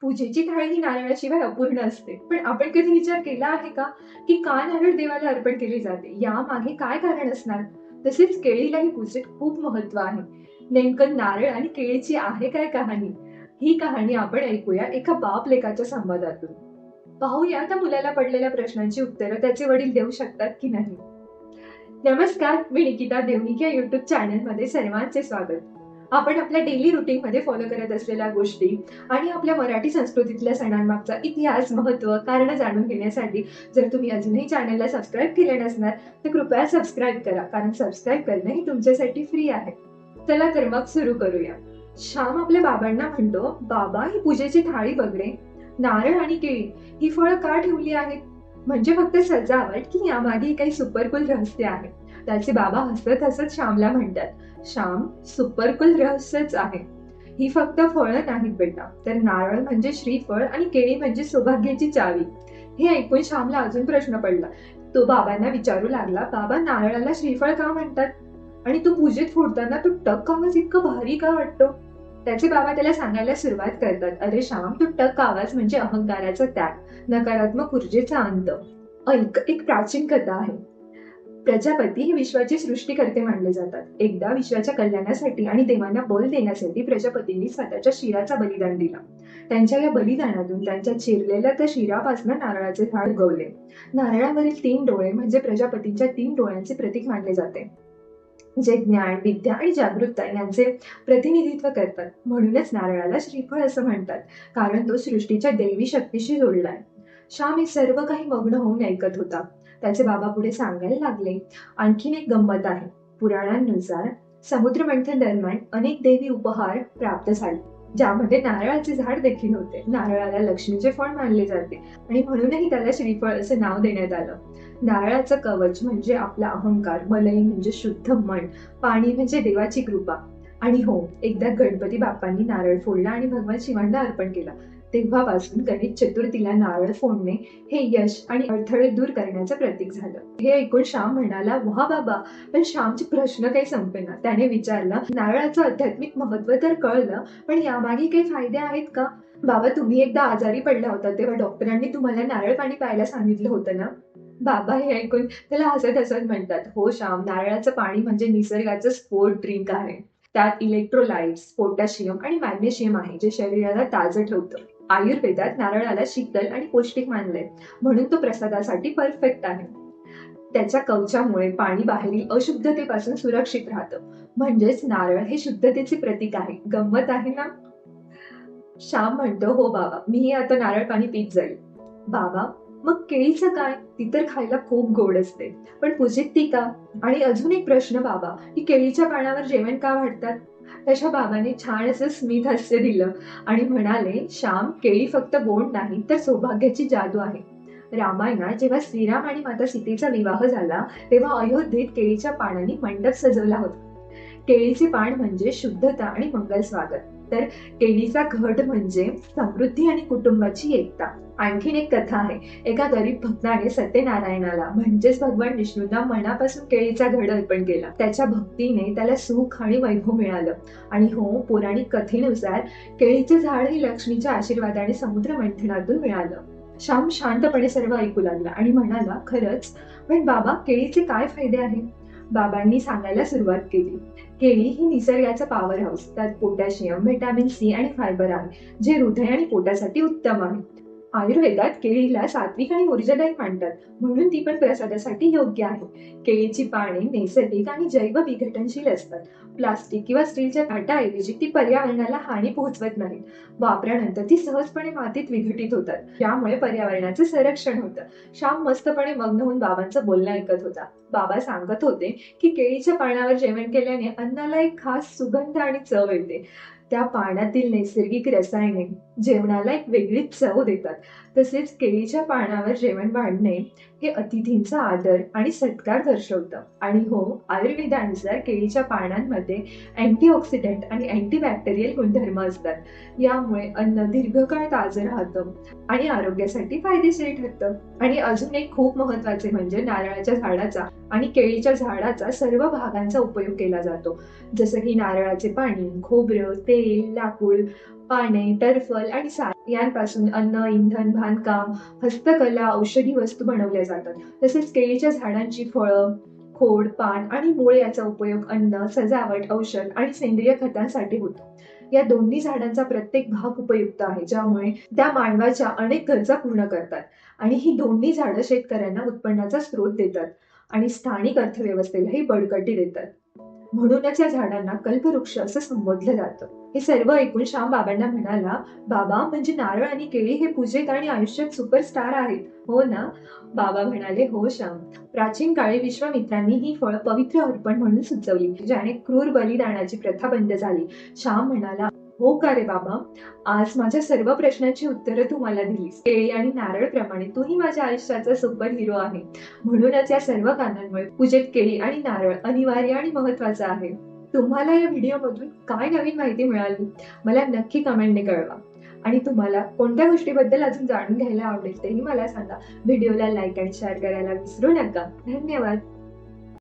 पूजेची थाळी ही नारळाशिवाय अपूर्ण असते. पण आपण कधी विचार केला आहे का की का नारळ देवाला अर्पण केली जाते? यामागे काय कारण असणार? तसेच केळीलाही पूजेत खूप महत्त्व आहे. नेमकं नारळ आणि केळीची आहे काय कहाणी? ही कहाणी आपण ऐकूया एका बाप लेखाच्या संवादातून. पाहूया त्या मुलाला पडलेल्या प्रश्नांची उत्तरं. त्याचे वडील देऊ शकतात की नाही? नमस्कार मी निकिता देवनिक या युट्यूब चॅनलमध्ये सर्वांचे स्वागत. आपण आपल्या डेली रुटीनमध्ये फॉलो करत असलेल्या गोष्टी आणि आपल्या मराठी संस्कृतीतल्या सणांमागचा इतिहास महत्त्व कारण जाणून घेण्यासाठी जर तुम्ही अजूनही चॅनलला सबस्क्राईब केले नसणार तर कृपया सबस्क्राईब करा. कारण सबस्क्राईब करणं ही तुमच्यासाठी फ्री आहे. चला तर मग सुरू करूया. श्याम आपल्या बाबांना म्हणतो बाबा ही पूजेची थाळी बघणे नारळ आणि केळी ही फळं का ठेवली आहेत? म्हणजे फक्त सजावट की यामागे काही सुपरकुल रहस्य आहे? त्याचे बाबा हसत हसत श्यामला म्हणतात श्याम सुपरकुल रहस्यच आहे. ही फक्त फळं नाहीत बेटा. तर नारळ म्हणजे श्रीफळ आणि केळी म्हणजे सौभाग्याची चावी. हे ऐकून श्यामला अजून प्रश्न पडला. तो बाबांना विचारू लागला बाबा नारळाला श्रीफळ का म्हणतात? आणि तो पूजेत फोडताना तो टक आवाज इतकं भारी का वाटतो? त्याचे बाबा त्याला सांगायला सुरुवात करतात. अरे श्याम तो टक आवाज म्हणजे अहंकाराचा त्याग नकारात्मक ऊर्जेचा अंत. ऐक एक प्राचीन कथा आहे. प्रजापती हे विश्वाचे सृष्टीकर्ते मानले जातात. एकदा विश्वाच्या कल्याणासाठी आणि देवांना बल देण्यासाठी प्रजापतींनी स्वतःच्या शिराचा बलिदान दिला. त्यांच्या या बलिदानातून त्यांच्या चिरलेल्या त्या शिरापासून नारळाचे झाड उगवले. नारळावरील तीन डोळे म्हणजे प्रजापतींच्या तीन डोळ्यांचे प्रतीक मानले जाते. जे ज्ञान विद्या आणि जागरूकता यांचे प्रतिनिधित्व करतात. म्हणूनच नारळाला श्रीफळ असं म्हणतात. कारण तो सृष्टीच्या दैवी शक्तीशी जोडलाय श्याम हे सर्व काही मग्न होऊन ऐकत होता. त्याचे बाबा पुढे सांगायला लागले. आणखीन एक गंमत आहे. पुराणांनुसार समुद्र मंथन दरम्यान अनेक देवी उपहार प्राप्त झाले ज्यामध्ये नारळाचे झाड देखील होते. नारळाला लक्ष्मीचे फळ मानले जाते आणि म्हणूनही त्याला श्रीफळ असे नाव देण्यात आलं. नारळाचं कवच म्हणजे आपला अहंकार मलई म्हणजे शुद्ध मन पाणी म्हणजे देवाची कृपा. आणि हो एकदा गणपती बाप्पांनी नारळ फोडला आणि भगवान शिवांना अर्पण केला. तेव्हापासून गणेश चतुर्थीला नारळ फोडणे हे यश आणि अडथळे दूर करण्याचं प्रतीक झालं. हे ऐकून श्याम म्हणाला वा बाबा पण श्यामचे प्रश्न काही संपेना त्याने विचारलं नारळाचं आध्यात्मिक महत्त्व तर कळलं पण यामागे काही फायदे आहेत का? बाबा तुम्ही एकदा आजारी पडला होता तेव्हा डॉक्टरांनी तुम्हाला नारळ पाणी प्यायला सांगितलं होतं ना? बाबा हे ऐकून त्याला हसत हसत म्हणतात हो श्याम नारळाचं पाणी म्हणजे निसर्गाचं स्पोर्ट ड्रिंक आहे. त्यात इलेक्ट्रोलाइट्स पोटॅशियम आणि मॅग्नेशियम आहे जे शरीराला ताजं ठेवतं. आयुर्वेदात नारळाला शीतल आणि पौष्टिक मानले म्हणून तो प्रसादासाठी परफेक्ट आहे. त्याच्या कवचामुळे पाणी बाहेरील अशुद्धतेपासून सुरक्षित राहतं. म्हणजेच नारळ हे शुद्धतेचे प्रतीक आहे. गंमत आहे ना? श्याम म्हणतो हो बाबा मीही आता नारळ पाणी पीत जाईल. बाबा मग केळीचं काय? ती तर खायला खूप गोड असते. पण पूजित ती का? आणि अजून एक प्रश्न बाबा की केळीच्या पानावर जेवण का वाढतात? त्याच्या बाबाने छान असं स्मित हास्य दिलं आणि म्हणाले श्याम केळी फक्त बोंड नाही तर सौभाग्याची जादू आहे. रामायणात जेव्हा श्रीराम आणि माता सीतेचा विवाह झाला तेव्हा अयोध्येत केळीच्या पानांनी मंडप सजवला होता. केळीचे पान म्हणजे शुद्धता आणि मंगल स्वागत. तर केळीचा घट म्हणजे समृद्धी आणि कुटुंबाची एकता. आणखीन एक कथा आहे. एका गरीब भक्ताने सत्यनारायणाला म्हणजेच भगवान विष्णूंना मनापासून केळीचा घड अर्पण केला. त्याच्या भक्तीने त्याला सुख आणि वैभव मिळालं. आणि हो पौराणिक कथेनुसार केळीचे झाड हे लक्ष्मीच्या आशीर्वादाने समुद्र मंथनातून मिळालं. श्याम शांतपणे सर्व ऐकू लागला आणि म्हणाला खरंच? पण बाबा केळीचे काय फायदे आहेत? बाबांनी सांगायला सुरुवात केली. केळी ही निसर्गाचा पॉवर हाऊस त्यात पोटॅशियम व्हिटॅमिन सी आणि फायबर आहे जे हृदय आणि पोटासाठी उत्तम आहे. आयुर्वेदात केळीला सात्विक आणि ऊर्जादायक मानतात. म्हणून ती पण प्रसादासाठी योग्य आहे. केळीची पाने नैसर्गिक आणि जैव विघटनशील असतात. प्लास्टिक किंवा स्टीलच्या ताटाऐवजी ती पर्यावरणाला हानी पोहोचवत नाहीत. वापरानंतर ती सहजपणे मातीत विघटित होतात. यामुळे पर्यावरणाचे संरक्षण होतं. श्याम मस्तपणे मग्न होऊन बाबांचं बोलणं ऐकत होता. बाबा सांगत होते की केळीच्या पानावर जेवण केल्याने अन्नाला एक खास सुगंध आणि चव येते. त्या पाण्यातील नैसर्गिक रसायने जेवणाला एक वेगळीच चव देतात. तसेच केळीच्या पानावर जेवण वाढणे हे अतिथींचा आदर आणि सत्कार दर्शवतं. आणि हो आयुर्वेदानुसार केळीच्या पानांमध्ये अँटीऑक्सिडंट आणि अँटीबॅक्टेरियल गुणधर्म असतात. यामुळे अन्न दीर्घकाळ ताजं राहतं आणि आरोग्यासाठी फायदेशीर ठरतं. आणि अजून एक खूप महत्त्वाचे म्हणजे नारळाच्या झाडाचा आणि केळीच्या झाडाचा सर्व भागांचा उपयोग केला जातो. जसं की नारळाचे पाणी खोबरं तेल लाकूड पाने टरफल आणि साल यांपासून अन्न इंधन बांधकाम हस्तकला औषधी वस्तू बनवल्या जातात. तसेच केळीच्या झाडांची फळं खोड पान आणि मूळ याचा उपयोग अन्न सजावट औषध आणि सेंद्रिय खतांसाठी होतो. या दोन्ही झाडांचा प्रत्येक भाग उपयुक्त आहे ज्यामुळे त्या मानवाच्या अनेक गरजा पूर्ण करतात आणि ही दोन्ही झाडं शेतकऱ्यांना उत्पन्नाचा स्रोत देतात आणि स्थानिक अर्थव्यवस्थेलाही बळकटी देतात. म्हणूनच या झाडांना कल्पवृक्ष असं संबोधलं जातं. हे सर्व ऐकून श्याम बाबांना म्हणाला बाबा म्हणजे नारळ आणि केळी हे पूजेत आणि आयुष्यात सुपरस्टार आहेत हो ना? बाबा म्हणाले हो श्याम. प्राचीन काळी विश्वामित्रांनी ही फळ पवित्र अर्पण म्हणून सुचवली ज्याने क्रूर बलिदानाची प्रथा बंद झाली. श्याम म्हणाला हो का रे बाबा? आज माझ्या सर्व प्रश्नांची उत्तरं तू मला दिलीस. केळी आणि नारळ प्रमाणे तूही माझ्या आयुष्याचा सुपर हिरो आहे. म्हणूनच या सर्व कारणांमुळे पूजेत केळी आणि नारळ अनिवार्य आणि महत्वाचं आहे. तुम्हाला या व्हिडिओमधून काय नवीन माहिती मिळाली? मला नक्की कमेंटने कळवा. आणि तुम्हाला कोणत्या गोष्टीबद्दल अजून जाणून घ्यायला आवडेल तेही मला सांगा. व्हिडिओला लाईक आणि शेअर करायला विसरू नका. धन्यवाद.